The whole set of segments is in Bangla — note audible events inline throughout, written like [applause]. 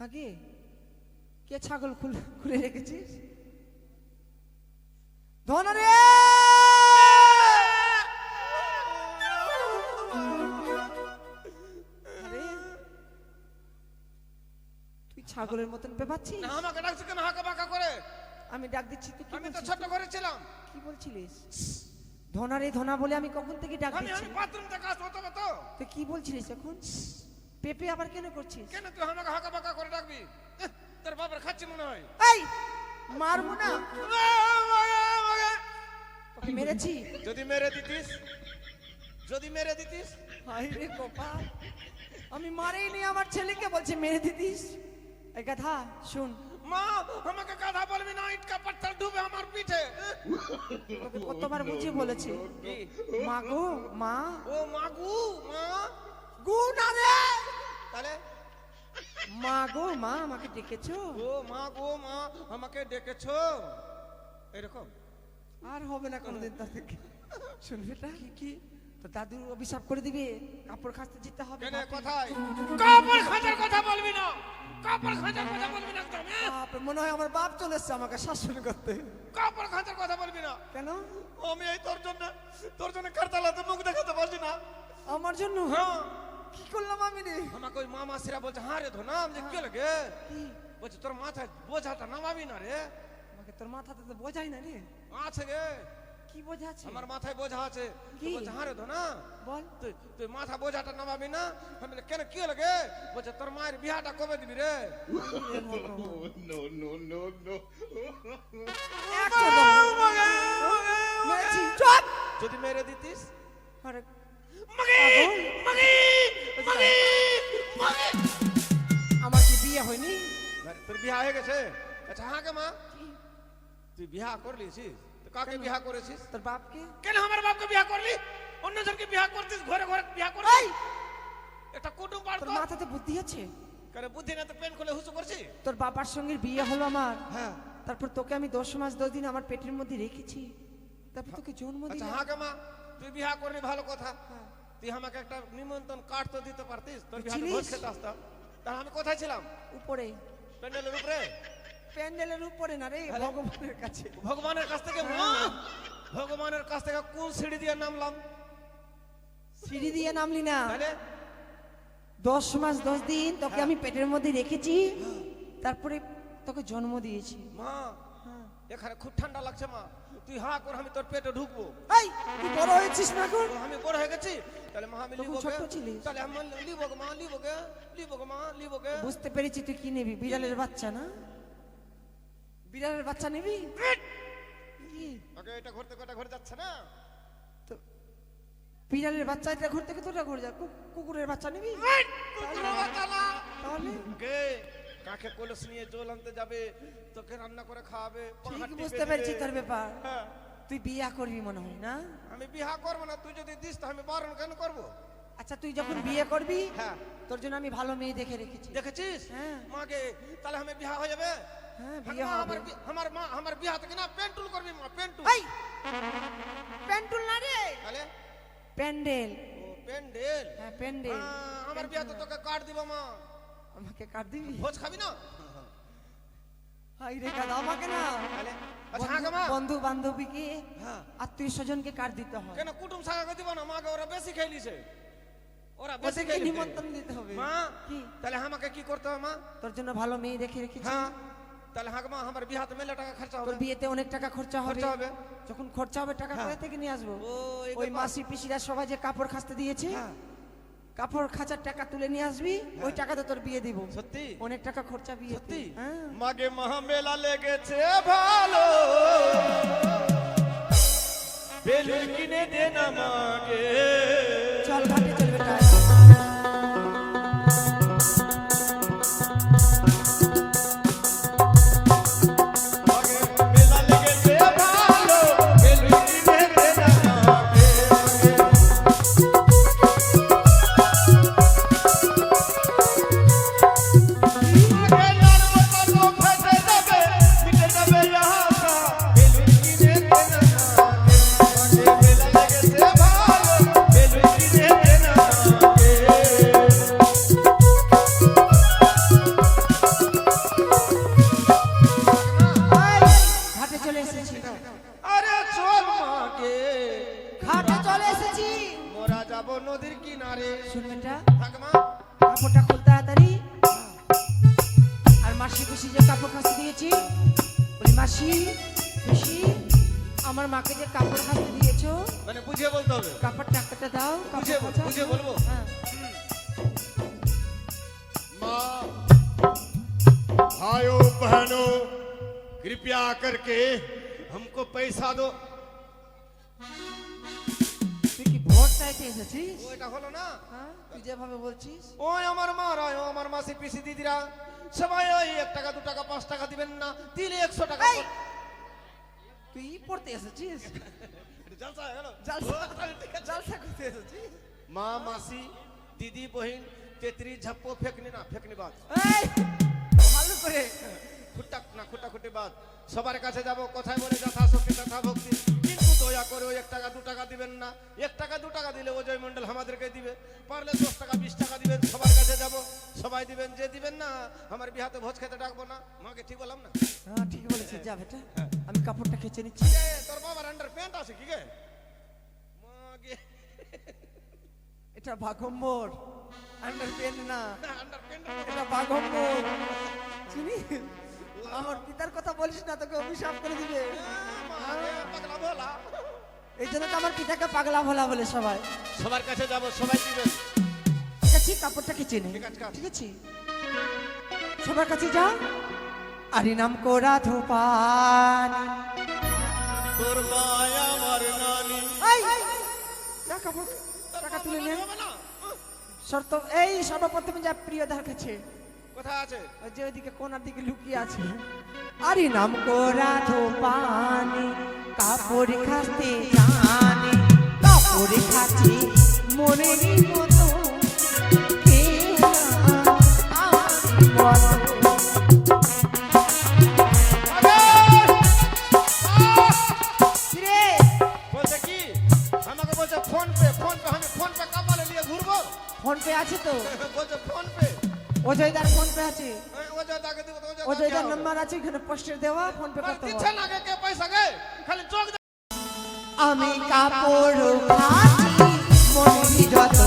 আগে? কে ছাগল খুলে খুলে রেখেছিস? ধনরে! আরে তুই ছাগলের মতন পেপাচ্ছিস? না আমাকে কেন? হাঁকা বাঁকা করে? আমি ডাক দিচ্ছি তুই আমি তো? ছোট করেছিলাম। কি বলছিলিস? ধনারে ধনা বলে আমি কখন থেকে ডাক দিচ্ছি আমি বাথরুম থেকে আসব তবে তো। তুই কি বলছিলিস এখন? পেপে আবার কেন করছিস? কেন তুই আমাকে হাঁকা বাঁকা করে ডাকবি তোর বাবার খাচ্ছি মনে হয়। এই মারবো না। মেরেছি। যদি মেরে দিতিস যদি মেরে দিতিস। হায় রে গোপাল আমি মারেইনি আমার ছেলেকে বলছি মেরে দিতিস। এই কথা শুন। মা আমাকে কথা বলবি না ইটকা পাথর ডুবে আমার পিঠে। কতবার বুঝিয়ে বলেছি। কি? মা গো মা। ও মাগু মা গু না রে তাহলে? মা গো মা আমাকে ডেকেছো? ও মা গো মা আমাকে ডেকেছো। এরকম। আর হবে না কোনোদিন তা থেকে। শুন বেটা কি কি? তো দাদুর অভিশাপ করে দিবে। কাপড় খাসতে যেতে হবে কেন কোথায়? কাপড় খাঁচার কথা বলবি না। কাপড় খাঁচার কথা বলবি না হ্যাঁ? বাপ, মনে হয় আমার বাপ চলে এসছে আমাকে শাসন করতে। কাপড় খাঁচার কথা বলবি না। কেন? আমি এই তোর জন্য তোর জন্য কারতালাতে মুখ দেখাতে পারছি না। আমার জন্য? হ্যাঁ। কি করলাম আমি রে? আমাকে ওই মামা সিরা বলছে হ্যাঁ রে ধোনা আমি যে কি লাগে বলছে তোর মাথায় বোঝাটা নামাবি না রে। আমাকে তোর মাথাতে তো বোঝাই না রে। আছে গে। কি বোঝাচ্ছে? আমার মাথায় বোঝা আছে? বলছে হ্যাঁ রে ধোনা। বল। তুই তুই মাথা বোঝাটা নামাবি না? আমি কেন কি লাগে বলছে তোর মায়ের বিয়াটা কবে দিবি রে. [laughs] একটা দেবো। মেরেছি, চুপ! যদি মেরে দিতিস? আরে, মাগি মাগি! আমার কি বিয়ে হয়নি? তোর বিয়া হয়ে গেছে? আচ্ছা হ্যাঁ কে মা। তুই বিয়া করলিছিস তো কাকে বিয়া করেছিস? তোর বাপকে? কেন আমার বাপকে বিয়া করলি? অন্যজনকে বিয়া করতিস ঘরে ঘরে বিয়া করলি! এটা কুটুম পার তোর মাথাতে বুদ্ধি আছে? কেন বুদ্ধি না তো পেন খুলে হুসু করছি? তোর বাবার সঙ্গে বিয়ে হলো আমার। হ্যাঁ। তারপর তোকে আমি দশ মাস দশ দিন আমার পেটের মধ্যে রেখেছি। তারপর তোকে জন্ম আচ্ছা দিলাম। হ্যাঁ কে মা তুই বিয়া করলি ভালো কথা। হ্যাঁ। তুই আমাকে একটা নিমন্ত্রণ কার্ড তো দিতে পারতিস তোর ছিলিস? ভোজ খেতে আসতাম তাহলে আমি কোথায় ছিলাম? উপরে। প্যান্ডেলের উপরে? প্যান্ডেলের উপরে না রে ভগবানের কাছে। ভগবানের কাছ থেকে মা ভগবানের কাছ থেকে কোন সিঁড়ি দিয়ে নামলাম। সিঁড়ি দিয়ে নামলি না। দশ মাস দশ দিন তোকে হ্যাঁ। আমি পেটের মধ্যে রেখেছি তারপরে তোকে জন্ম দিয়েছি। মা হ্যাঁ। এখানে খুব ঠান্ডা লাগছে মা। তুই হা কর আমি তোর পেটে ঢুকবো। এই তুই বড় হয়েছিস না এখন আমি বড় হয়ে গেছি? তাহলে মা আমি লিবো ছোট্ট গে ছিলিস। তাহলে আমি লিবো মা লিবো গে লিবো মা? লিবো গে বুঝতে পেরেছি তুই কি নিবি বিড়ালের বাচ্চা না? বিড়ালের বাচ্চা নিবি? আগে এটা ঘুরতে ঘুরতে ঘুরে যাচ্ছে না? তো বিড়ালের বাচ্চা এটা ঘুর থেকে তোরা ঘুরে যা কুকুরের বাচ্চা নিবি? কুকুরের বাচ্চা না। তাহলে? গে কাকে কলস নিয়ে জল আনতে যাবে তোকে রান্না করে খাওয়াবে ঠিক বুঝতে পেরেছি। তোর ব্যাপার। হ্যাঁ। তুই বিয়া করবি মনে হয় না? আমি বিহা করব না তুই যদি দিস তো আমি বারণ কেন করব? আচ্ছা তুই যখন বিয়ে করবি হ্যাঁ। তোর জন্য আমি ভালো মেয়ে দেখে রেখেছি। দেখেছিস? হ্যাঁ। মাকে তাহলে আমি বিহা হয়ে যাবে? হ্যাঁ বিয়ে হবে। আমার মা আমার থেকে না পেন্টুল করবি মা পেন্টুল এই প্যান্টুল না রে? তাহলে? প্যান্ডেল ও পেন্ডেল? হ্যাঁ প্যান্ডেল আমার বিয়াতে তোকে কার্ড দিব মা। আমাকে কাট দিবি? ভোজ খাবি না? হাই রে কাদ আমাকে না। আচ্ছা বন্ধু বান্ধবীকে হ্যাঁ। আত্মীয় স্বজনকে কাট দিতে হয়? কেন কুটুম সাগাকে দিব না? মাকে ওরা বেশি খেলিছে ওরা বেশি নিমন্ত্রণ দিতে হবে। মা তাহলে আমাকে কি করতে হবে মা? তোর জন্য ভালো মেয়ে দেখে রেখেছি। হ্যাঁ। তাহলে আমার বিহাতে মেলে টাকা খরচা হবে। বিয়েতে অনেক টাকা খরচা হবে। হবে। যখন খরচা হবে টাকা হ্যাঁ। কোথা থেকে নিয়ে আসব? ওই মাসি পিসিরা সবাই যে কাপড় খাসতে দিয়েছে হ্যাঁ। কাপড় খাঁচার টাকা তুলে নিয়ে আসবি ওই টাকাতে তোর বিয়ে দিব। সত্যি? অনেক টাকা খরচা বিয়ে সত্যি? হ্যাঁ। মাগে মহা মেলা লেগেছে ভালো। বেলুন কিনে দে না মাগে বেটা থাক মা কাপড়টা খুল তাড়াতাড়ি আর মাসি পিসি যে কাপড় কাচতে দিয়েছি বলি মাসি পিসি আমার মাকে যে কাপড় কাচতে দিয়েছো মানে বুঝিয়ে বলতে হবে কাপড় টাকাটা দাও কাপড় বুঝিয়ে বল- কাচা। বুঝিয়ে বলবো? হ্যাঁ माँ भाइयों बहनों कृपया करके हमको पैसा दो চাইতে এসেছিস? ওইটা হলো না? হ্যাঁ তুই যেভাবে বলছিস। ওই আমার মা রায় ও আমার মাসি পিসি দিদিরা সবাই ওই এক টাকা দু টাকা পাঁচ টাকা দিবেন না দিলে একশো টাকা! তুই পড়তে এসেছিস? মা মাসি দিদি বহিন তেতরি ঝপ্পো ফেকনি না ফেকনি বাদ। ভালো করে খুট্টা না খুট্টা খুটি বাদ। সবার কাছে যাব কথায় বলে যথাশক্তি তথা ভক্তি কিন্তু দয়া করে ওই এক টাকা দু টাকা দিবেন না। এক টাকা দু টাকা দিলে অজয় মন্ডল আমাদেরকে দিবে। পারলে দশ টাকা বিশ টাকা দিবেন সবার কাছে যাব। সবাই দিবেন যে দিবেন না আমার বিহাতে ভোজ খেতে ডাকবো না। মাকে ঠিক বললাম না? হ্যাঁ ঠিক বলেছিস যা বেটা আমি কাপড়টা খেচে নিচ্ছি। তোর বাবার আন্ডার প্যান্ট আছে কি গে? মাগে। এটা বাঘম্বর আন্ডার পেন না। আন্ডার প্যান্ট এটা বাঘম্বর চিনি? আমার পিতার কথা বলিস না তোকে অভিশাপ করে দিবে। এই জন্য তো আমার পিতাকে পাগলা ভোলা বলে সবাই। সবার কাছে যাব সবাই দিবেন ঠিক আছে কাপড়টা খেচে নে ঠিক আছে, সবার কাছে যা আরে নাম কোরা ধোপান। তোর মায়া আমার নানি। এই যা কাপড় টাকা তুলে নে। না শর্ত এই সর্বপ্রথমে যা প্রিয়দার কাছে। কোথায় আছে? যে ওইদিকে কোনার দিকে লুকিয়ে আছে। আরে নাম কোরা ধোপানি কাপড় খাসতে জানি। কাপড় খাচ্ছি মনেরই মতো। কে আমার মতো। ফোন পে আছে তো। [laughs] বলছে ফোন অজয়দার ফোন পে আছে। অজয়দার নাম্বার আছে এখানে পোস্টার দেওয়া ফোন পে করতে হবে। আমি কাপড় খাচ্ছি মনেরই যত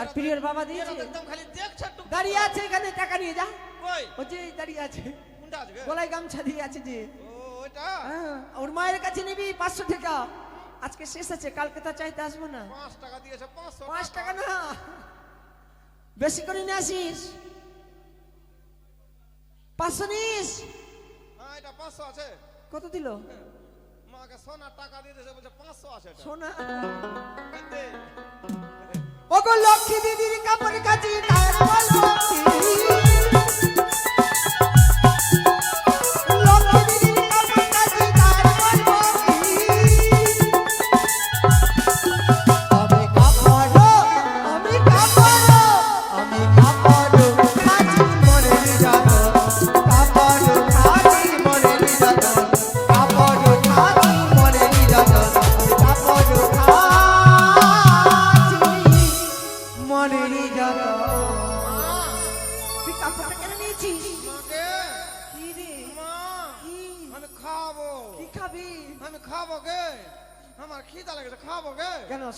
আর প্রিয়র বাবা দিয়েছে। তো একদম খালি দেখছে টুক দাঁড়িয়ে আছে এখানে টাকা নিয়ে যা। কই? ও যে দাঁড়িয়ে আছে। কোনটা আছে গে? গলায় গামছা দিয়ে আছে যে। ওটা হ্যাঁ, ওর মায়ের কাছে নিবি পাঁচশো টাকা। আজকে শেষ আছে কালকে তো চাইতে আসব না। পাঁচ টাকা দিয়েছে পাঁচশো পাঁচ টাকা। না। বেশি করে নিয়ে আসিস। পাঁচশো নিস। হ্যাঁ এটা পাঁচশো আছে। কত দিল? মাকে সোনার টাকা দিয়ে দিয়েছে বলছে পাঁচশো আছে সোনা? ওগো লক্ষ্মী দিদির কাপড় কাচি তার? লক্ষ্মী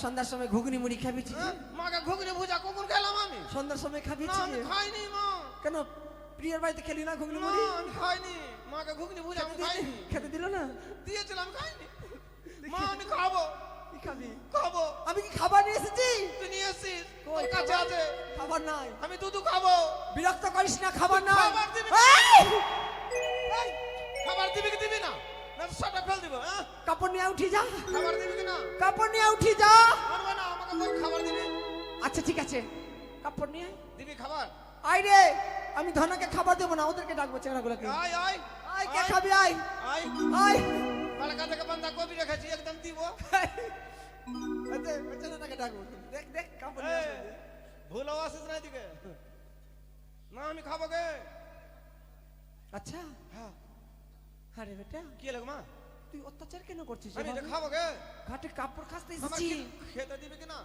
সন্ধ্যার সময় ঘুগনি মুড়ি খাবি চিজি? হ্যাঁ? মাকে ঘুগনি ভুজা কখন খেলাম আমি। সন্ধ্যার সময় খাবি না আমি? খাইনি মা। কেন প্রিয়ার বাড়িতে খেলি না ঘুগনি মুড়ি? আমি খাইনি। মাকে ঘুগনি ভুজা আমি খাইনি। খেতে দিল না? দিয়েছিলাম খাইনি। [laughs] মা আমি খাব। কি খাবি? খাব। আমি কি খাবার নিয়ে এসেছি? তুই নিয়ে এসছিস? তোর কাছে আছে। খাবার নাই। আমি দুধু খাব। বিরক্ত করিস না খাবার নাই। খাবার দিবি। খাবার দিবি কি দিবি না? ফেল দিব হ্যাঁ? কাপড় নিয়ে উঠি যা। খাবার দিবি কি না কাপড় নিয়ে উঠি যা। মানবে না আমাকে বল খাবার দিবি। আচ্ছা ঠিক আছে। কাপড় নিয়ে। দিবি খাবার? আয় রে আমি ধনাকে খাবার দেবো না ওদেরকে ডাকবো চেংড়াগুলোকে আয় আয়। আয় কে খাবি আয়। আয়। আয়। কালকা থেকে বান্দা কবি রেখেছি একদম দিব। [laughs] আচ্ছা চেংড়াটাকে ডাকবো দেখ দেখ কাপড় আসিস না এদিকে না আমি খাব গে আচ্ছা। হ্যাঁ। আরে বেটা কি লাগে মা? তুই অত্যাচার কেন করছিস? আমি এটা খাব গে ঘাটে কাপড় খাসতে এসেছি। খেতে দিবি কি না?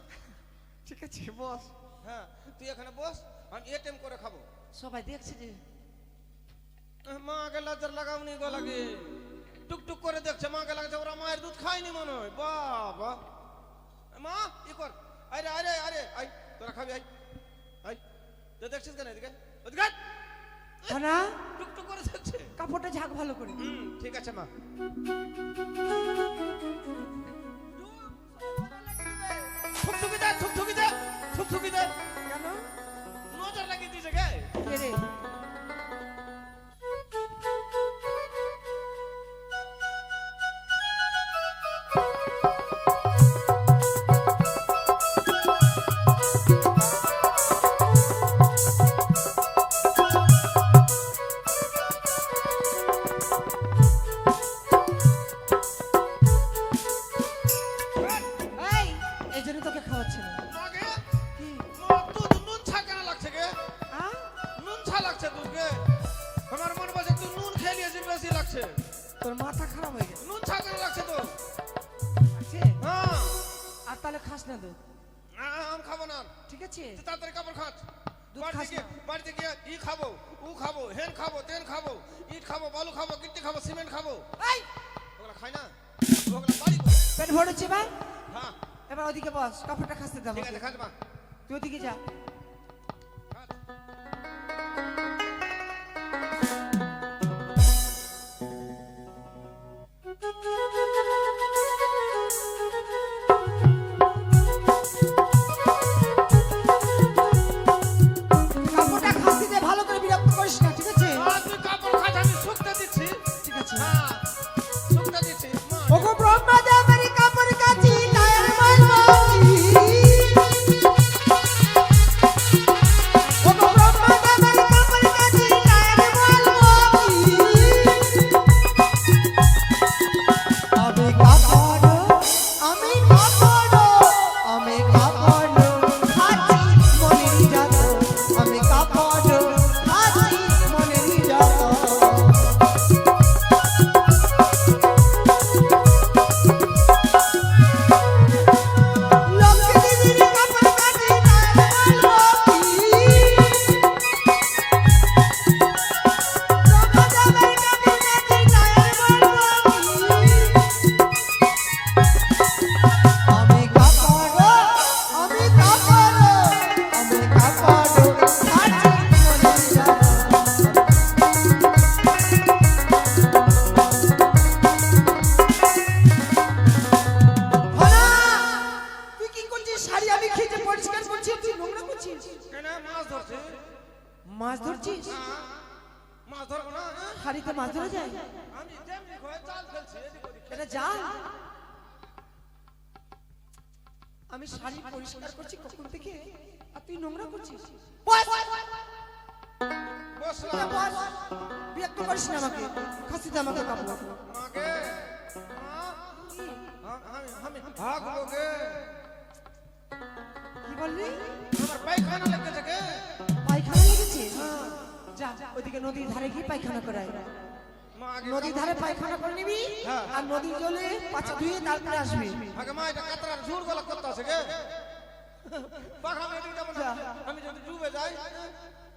ঠিক আছে বস। হ্যাঁ তুই এখানে বস আমি এটিএম করে খাব। সবাই দেখছে যে মাকে লাজার লাগাওনি গো লাগে। টুকটুক করে দেখছে মাকে লাগছে ওরা মায়ের দুধ খায়নি মনে হয়। বাবা। মা ই কর। আরে আরে আরে আই তোরা খাবি আই আই তো দেখছিস কেন এদিকে? ওদিকে আয়। ধনা টুকটুক করে যাচ্ছে। কাপড়টা ঝাঁক ভালো করে। হুম ঠিক আছে মা। থুকথুকি দে দে কেন? নজর লাগিয়ে দিয়েছে গায়ে কে রে? ঠিক আছে? তাড়াতাড়ি কাপড় খাচ। দুধ বাড়িতে গিয়ে ই খাব উ খাব হেন খাব তেন খাব ইট খাব বালু খাব গিট্টি খাব সিমেন্ট খাব। এই! ওগুলা খাই না? ওগুলা বাড়ি। পেট ভরেছে ভাই? হ্যাঁ। এবার ওদিকে বস কাপড়টা খাসতে দাও ঠিক আছে খাস তুই ওদিকে যা। আমি খেতে পরিষ্কার করছি তুই নোংরা করছিস? কেন মাছ ধরছে মাছ ধরছিস? হ্যাঁ, মাছ ধরবো না হ্যাঁ? হাড়িতে মাছ ধরা যায়? আমি যেমনি হয়ে জাল ফেলছি এটা যা আমি শাড়ি পরিষ্কার করছি কখন থেকে? আর তুই নোংরা করছিস? বস! বসলাম বস। বিরক্ত করিস না আমাকে। খাসি দে আমাকে কাপড় মাকে? আমি আমি ভাগবো গে কি? বললি? আমার পায়খানা লেগেছে গে পায়খানা লেগেছে? যা ওইদিকে নদীর ধারে গিয়ে পায়খানা আগে নদীর ধারে পায়খানা করে নিবি হ্যাঁ। আর নদীর জলে পাছা ধুয়ে তারপরে আসবি। আগে মা এটা কাতরার ঝুর গলা করতে আছে গে পাখা আমি এদিকে আমি যদি ডুবে যাই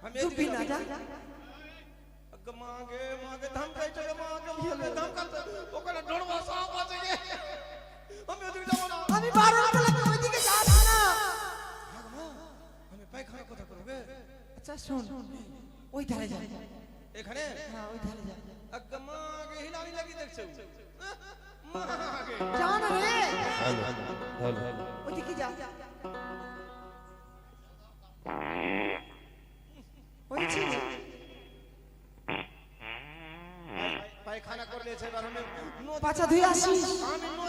আমি ডুববি না যা। মাগে মাগে ধমকাইছে মাগে মাগে ধমকাইছে ওখানে শোন। ওই ধারে যা। এখানে? হ্যাঁ ওই ধারে যা। আগ্গমা আগে লাগি দেখছ? জান রে। হ্যালো হ্যালো ওদিকে যা। ওইছি পায়খানা করলেছে এবার আমি। পাছা ধুই আসি আমি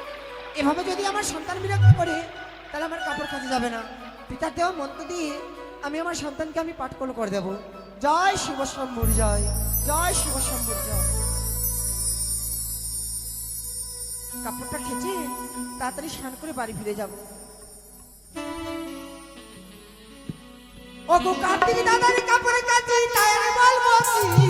এভাবে যদি আমার সন্তান বিরক্ত করে, তাহলে আমার কাপড় কাচা যাবে না। পিতার দেওয়া মন্ত্র দিয়ে আমি আমার সন্তানকে আমি পাঠকল করে দেব। জয় শিব শম্ভুর জয় জয় শিব শম্ভুর জয়। কাপড়টা খেচে তাড়াতাড়ি স্নান করে বাড়ি ফিরে যাব। ও গো কার্তিক দাদার কাপড় কাচি তাই বলব কি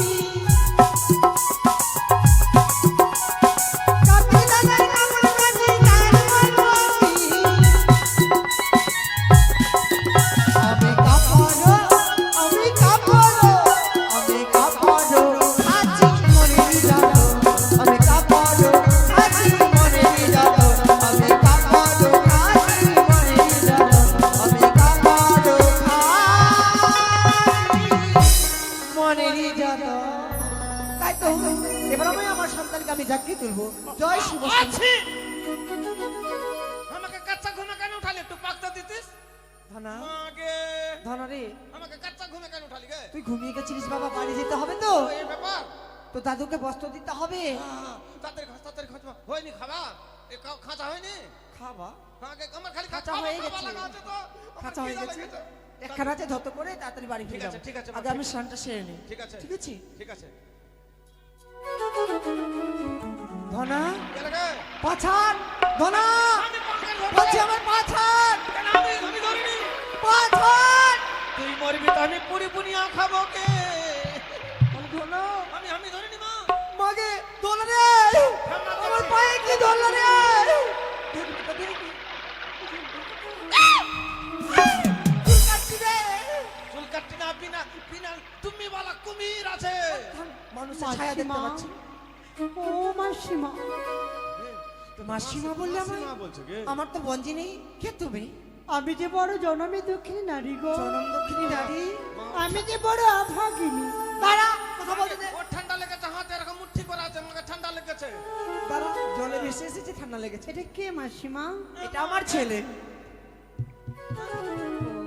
দাদুকে বস্ত্র দিতে হবে? আহ, তাড়াতাড়ি খা তাড়াতাড়ি খা হয়নি খাবা? এ খাঁচা হয়নি? খাবা? আমার খালি খাঁচা খাওয়া- হয়ে গেছে। হয়ে। আছে ধত করে তাড়াতাড়ি বাড়ি ফিরে ঠিক আছে, যাব। ঠিক আছে, আগে আমি। স্নানটা সেরে নিই। ঠিক আছে ঠিক আছে? ঠিক আছে। ধনা? পাছার ধনা! বলছি আমার তুই মরবি তো আমি পুরি পুনিয়া খাব কে লাগছে। ধরলো রে? ধরবি তো, ধরবি। চুল কাটছি রে। চুল কাটটি না বিনা বিনা তুমি বালা কুমির আছে। মানুষের ছায়া দেখতে পাচ্ছি। ও মাসিমা। মাসিমা বললে আমার মাসিমা বলছো কে? আমার তো বঞ্জি নেই। কে তুমি? আমি যে বড় জনমে দুঃখিনী নারী গো। জনম দক্ষিণী নারী? আমি যে বড় অভাগিনী। দাঁড়া কথা বলতে ওর ঠান্ডা লেগেছে হাতে এরকম মুঠি করা আছে আমাকে ঠান্ডা লেগেছে। জলে ভেসে এসেছে ঠান্ডা লেগেছে। এটা কে মাসিমা? এটা আমার ছেলে।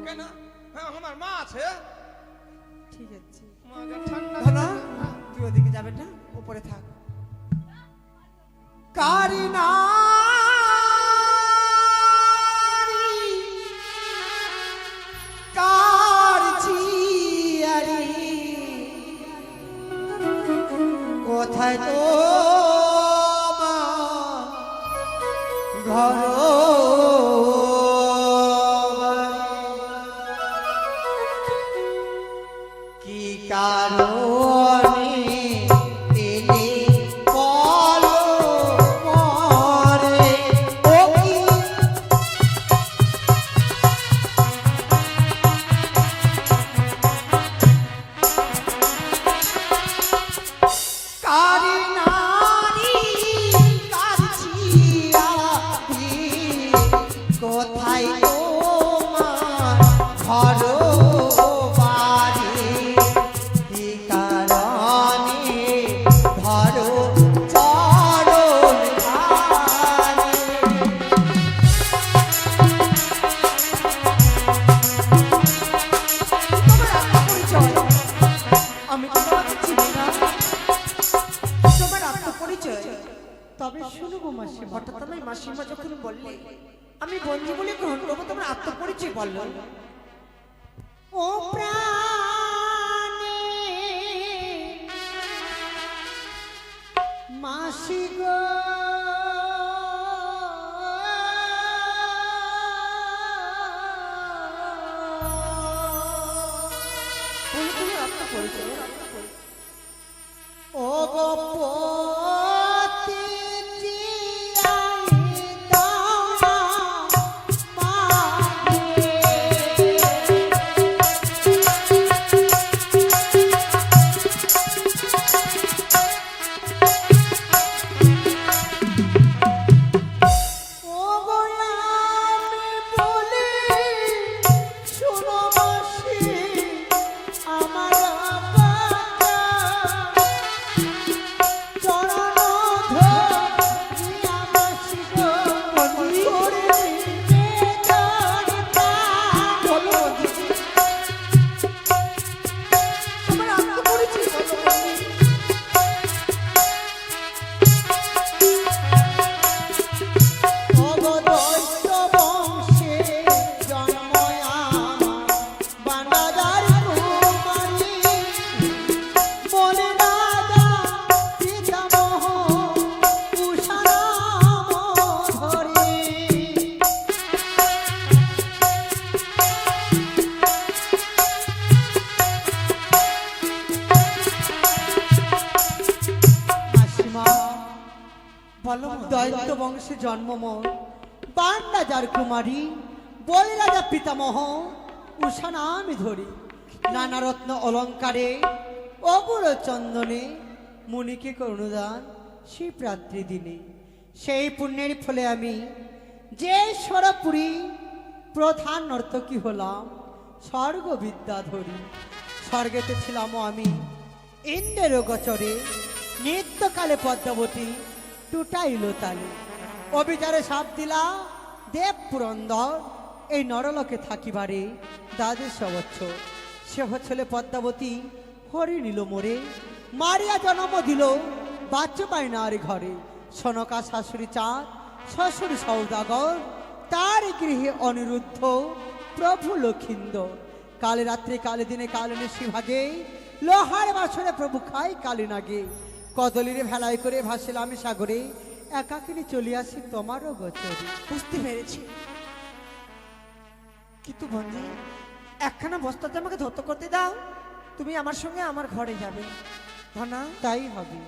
কেন? হ্যাঁ আমার মা আছে। ঠিক আছে। ঠান্ডা তুই ওদিকে যাবে না উপরে থাক। কারিনা কোথায় তো ও গো অলঙ্কারে অগুর চন্দনে মুনিকে করুণদান, শিবরাত্রি দিনে। সেই পুণ্যের ফলে আমি যে সরপুরী প্রধান নর্তকী হলাম স্বর্গ বিদ্যাধরী স্বর্গেতে ছিলাম আমি ইন্দ্রের গোচরে, নিত্যকালে পদ্মাবতী টুটাইল তালে। অবিচারে সাপ দিলা দেব পুরন্দর এই নরলোকে থাকিবারে, দ্বাদশ বছর সে হচ্ছিল পদ্মাবতী। হরি নিল মোরে, মারিয়া জন্ম দিল বাচ্চা পায় না আর ঘরে। সনকা শাশুড়ি চাঁদ শ্বশুর সৌদাগর তার গৃহে অনিরুদ্ধ প্রভু লক্ষিন্দ। কালে রাত্রে, কালে দিনে, কালে ভাগে লোহার বাসরে প্রভু খাই কালে নাগে। কদলিরে ভেলায় করে ভাসিলাম সাগরে, একাকিনী চলিয়াছি তোমারও গোচরে। বুঝতে পেরেছি। কিন্তু বন্ধু একখানা বস্তাতে আমাকে ধরতে করতে দাও তুমি আমার সঙ্গে আমার ঘরে যাবে। ধনা তাই হবে।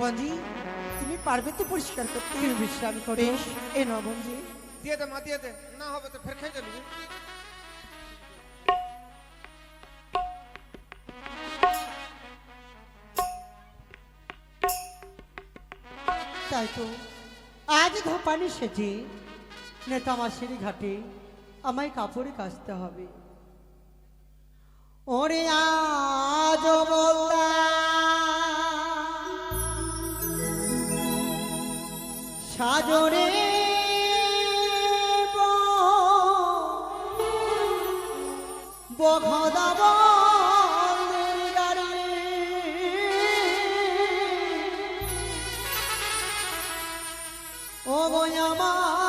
বন্ধু তুমি পারবে তো পরিষ্কার করতে? তুমি বিশ্রাম করে। এ ন বন্ধু দিয়ে দে মা দিয়ে দে। না হবে তো ফের খেয়ে যাবি। তাই তো। আজ ধোপানি সেজে নেতামাসির ঘাটে আমায় কাপড়ে কাচতে হবে। ওরে আজ সাজরে 我不要吗？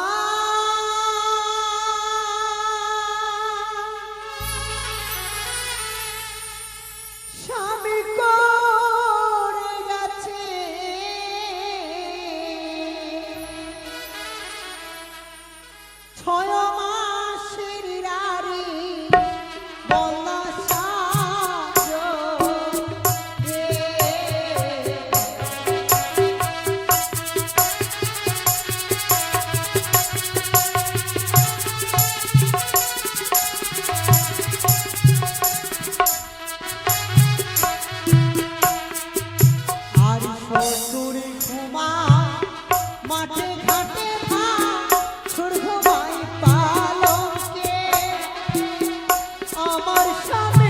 আমার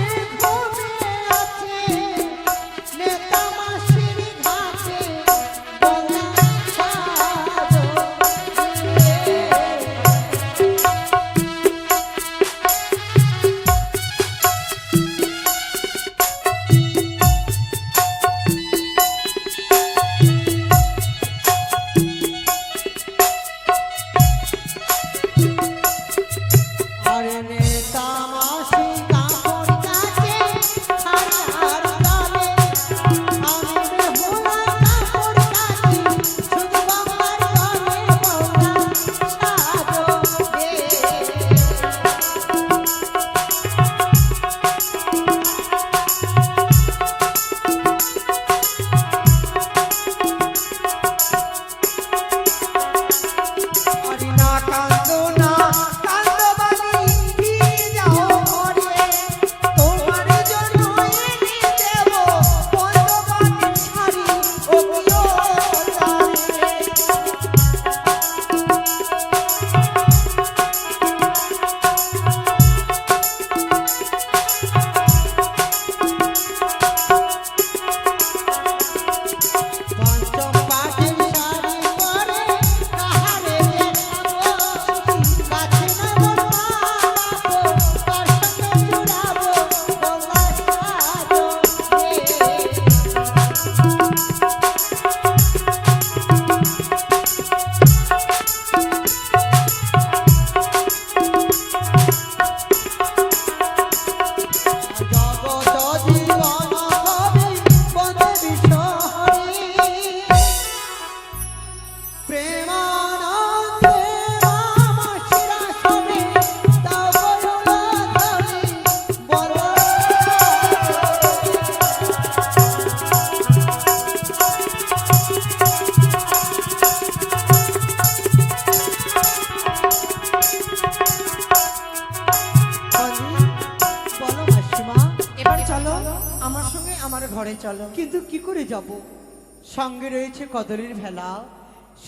সঙ্গে রয়েছে কদলের ভেলা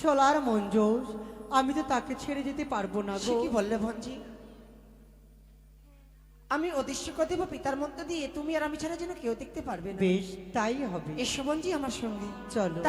সোলার মঞ্জুস আমি তো তাকে ছেড়ে যেতে পারব না গো। কি বললে ভঞ্জি? আমি অদৃশ্য করে বা পিতার মধ্যে দিয়ে তুমি আর আমি ছাড়া যেন কেউ দেখতে পারবে না। বেশ তাই হবে। এসো ভঞ্জি আমার সঙ্গে। চলো।